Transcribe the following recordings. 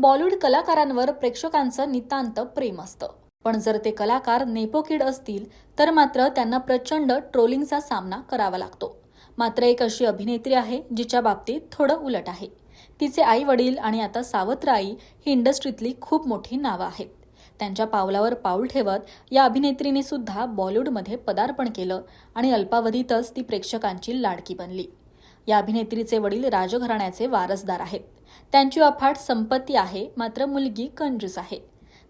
बॉलिवूड कलाकारांवर प्रेक्षकांचं नितांत प्रेम असतं. पण जर ते कलाकार नेपोकिड असतील तर मात्र त्यांना प्रचंड ट्रोलिंगचा सामना करावा लागतो. मात्र एक अशी अभिनेत्री आहे जिच्या बाबतीत थोडं उलट आहे. तिचे आई वडील आणि आता सावत्र आई ही इंडस्ट्रीतली खूप मोठी नावं आहेत. त्यांच्या पावलावर पाऊल ठेवत या अभिनेत्रीने सुद्धा बॉलिवूडमध्ये पदार्पण केलं आणि अल्पावधीतच ती प्रेक्षकांची लाडकी बनली. या अभिनेत्रीचे वडील राजघराण्याचे वारसदार आहेत. त्यांची अफाट संपत्ती आहे मात्र मुलगी कंजूस आहे.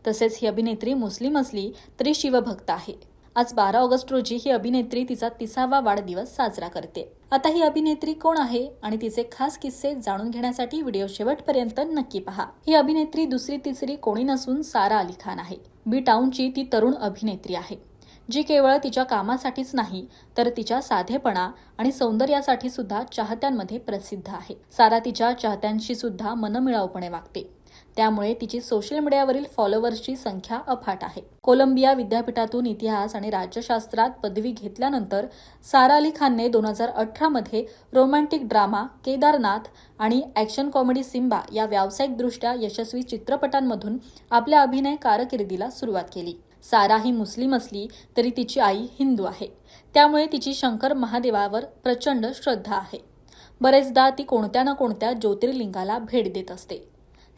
तसेच ही अभिनेत्री मुस्लिम असली तरी शिवभक्त आहे. आज बारा ऑगस्ट रोजी ही अभिनेत्री तिचा तिसावा वाढदिवस साजरा करते. आता ही अभिनेत्री कोण आहे आणि तिचे खास किस्से जाणून घेण्यासाठी व्हिडिओ शेवटपर्यंत नक्की पहा. ही अभिनेत्री दुसरी तिसरी कोणी नसून सारा अली खान आहे. बी टाऊनची ती तरुण अभिनेत्री आहे. जी केवळ तिच्या कामासाठीच नाही तर तिच्या साधेपणा आणि सौंदर्यासाठी सुद्धा चाहत्यांमध्ये प्रसिद्ध आहे. सारा तिच्या चाहत्यांशी सुद्धा मनमिळावपणे वागते. त्यामुळे तिची सोशल मीडियावरील फॉलोअर्सची संख्या अफाट आहे. कोलंबिया विद्यापीठातून इतिहास आणि राज्यशास्त्रात पदवी घेतल्यानंतर सारा अली खानने दोन हजार अठरामध्ये रोमॅन्टिक ड्रामा केदारनाथ आणि ॲक्शन कॉमेडी सिम्बा या व्यावसायिकदृष्ट्या यशस्वी चित्रपटांमधून आपल्या अभिनय कारकिर्दीला सुरुवात केली. सारा ही मुस्लिम असली तरी तिची आई हिंदू आहे. त्यामुळे तिची शंकर महादेवावर प्रचंड श्रद्धा आहे. बरेचदा ती कोणत्या ना कोणत्या ज्योतिर्लिंगाला भेट देत असते.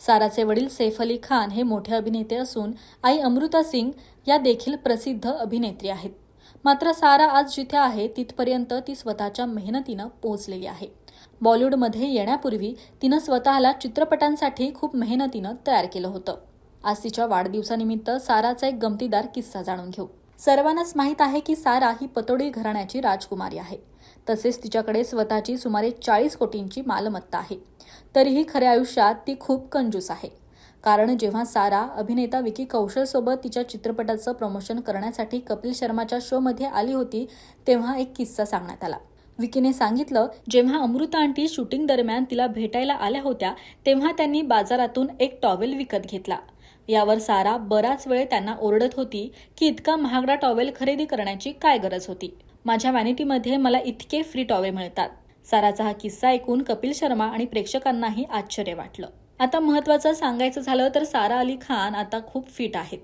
साराचे वडील सैफ अली खान हे मोठे अभिनेते असून आई अमृता सिंग या देखील प्रसिद्ध अभिनेत्री आहेत. मात्र सारा आज जिथे आहे तिथपर्यंत ती स्वतःच्या मेहनतीनं पोहोचलेली आहे. बॉलिवूडमध्ये येण्यापूर्वी तिनं स्वतःला चित्रपटांसाठी खूप मेहनतीनं तयार केलं होतं. आज तिच्या वाढदिवसानिमित्त साराचा एक गमतीदार किस्सा जाणून घेऊ. सर्वांनाच माहीत आहे की सारा ही पतोडी घराण्याची राजकुमारी आहे. तसेच तिच्याकडे स्वतःची सुमारे चाळीस कोटींची मालमत्ता आहे. तरीही खऱ्या आयुष्यात ती खूप कंजूस आहे. कारण जेव्हा सारा अभिनेता विकी कौशलसोबत तिच्या चित्रपटाचं प्रमोशन करण्यासाठी कपिल शर्माच्या शोमध्ये आली होती तेव्हा एक किस्सा सांगण्यात आला. विकीने सांगितलं जेव्हा अमृता आंटी शूटिंग दरम्यान तिला भेटायला आल्या होत्या तेव्हा त्यांनी बाजारातून एक टॉवेल विकत घेतला. यावर सारा बराच वेळ त्यांना ओरडत होती की इतका महागडा टॉवेल खरेदी करण्याची काय गरज होती? माझ्या व्हॅनिटीमध्ये मला इतके फ्री टॉवेल मिळतात. साराचा हा किस्सा ऐकून कपिल शर्मा आणि प्रेक्षकांनाही आश्चर्य वाटलं. आता महत्त्वाचं सांगायचं झालं तर सारा अली खान आता खूप फिट आहेत.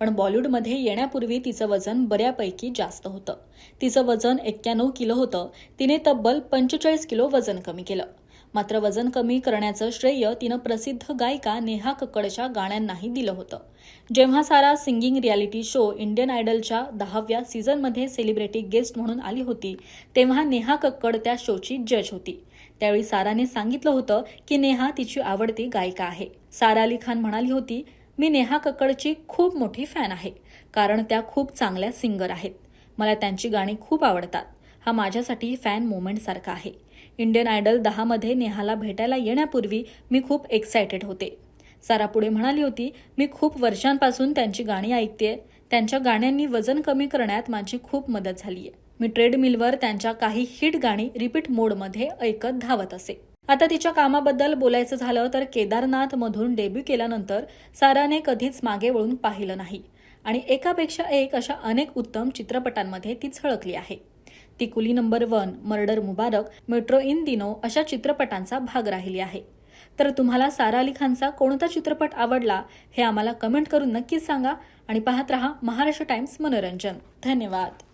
पण बॉलिवूडमध्ये येण्यापूर्वी तिचं वजन बऱ्यापैकी जास्त होतं. तिचं वजन एक्क्याण्णव किलो होतं. तिने तब्बल पंचेचाळीस किलो वजन कमी केलं. मात्र वजन कमी करण्याचं श्रेय तिनं प्रसिद्ध गायिका नेहा कक्कडच्या गाण्यांनाही दिलं होतं. जेव्हा Sara singing reality show Indian आयडलच्या दहाव्या सीझनमध्ये सेलिब्रिटी गेस्ट म्हणून आली होती तेव्हा नेहा कक्कड त्या शोची जज होती. त्यावेळी साराने सांगितलं होतं की नेहा तिची आवडती गायिका आहे. सारा अली खान म्हणाली होती मी नेहा कक्कडची खूप मोठी फॅन आहे कारण त्या खूप चांगल्या सिंगर आहेत. मला त्यांची गाणी खूप आवडतात. हा माझ्यासाठी फॅन मोमेंटसारखा आहे. इंडियन आयडल दहामध्ये नेहाला भेटायला येण्यापूर्वी मी खूप एक्सायटेड होते. सारा पुढे म्हणाली होती मी खूप वर्षांपासून त्यांची गाणी ऐकते त्यांच्या गाण्यांनी वजन कमी करण्यात माझी खूप मदत झाली आहे मी ट्रेडमिलवर त्यांच्या काही हिट गाणी रिपीट मोडमध्ये ऐकत धावत असे. आता तिच्या कामाबद्दल बोलायचं झालं तर केदारनाथ मधून डेब्यू केल्यानंतर साराने कधीच मागे वळून पाहिलं नाही. आणि एकापेक्षा एक अशा अनेक उत्तम चित्रपटांमध्ये ती झळकली आहे. ती Coolie number one murder Mubarak metro in दिनो अशा चित्रपटांचा भाग राहिली आहे. तर तुम्हाला सारा अली खानचा कोणता चित्रपट आवडला हे आम्हाला कमेंट करून नक्कीच सांगा आणि पाहत रहा महाराष्ट्र टाइम्स मनोरंजन. धन्यवाद.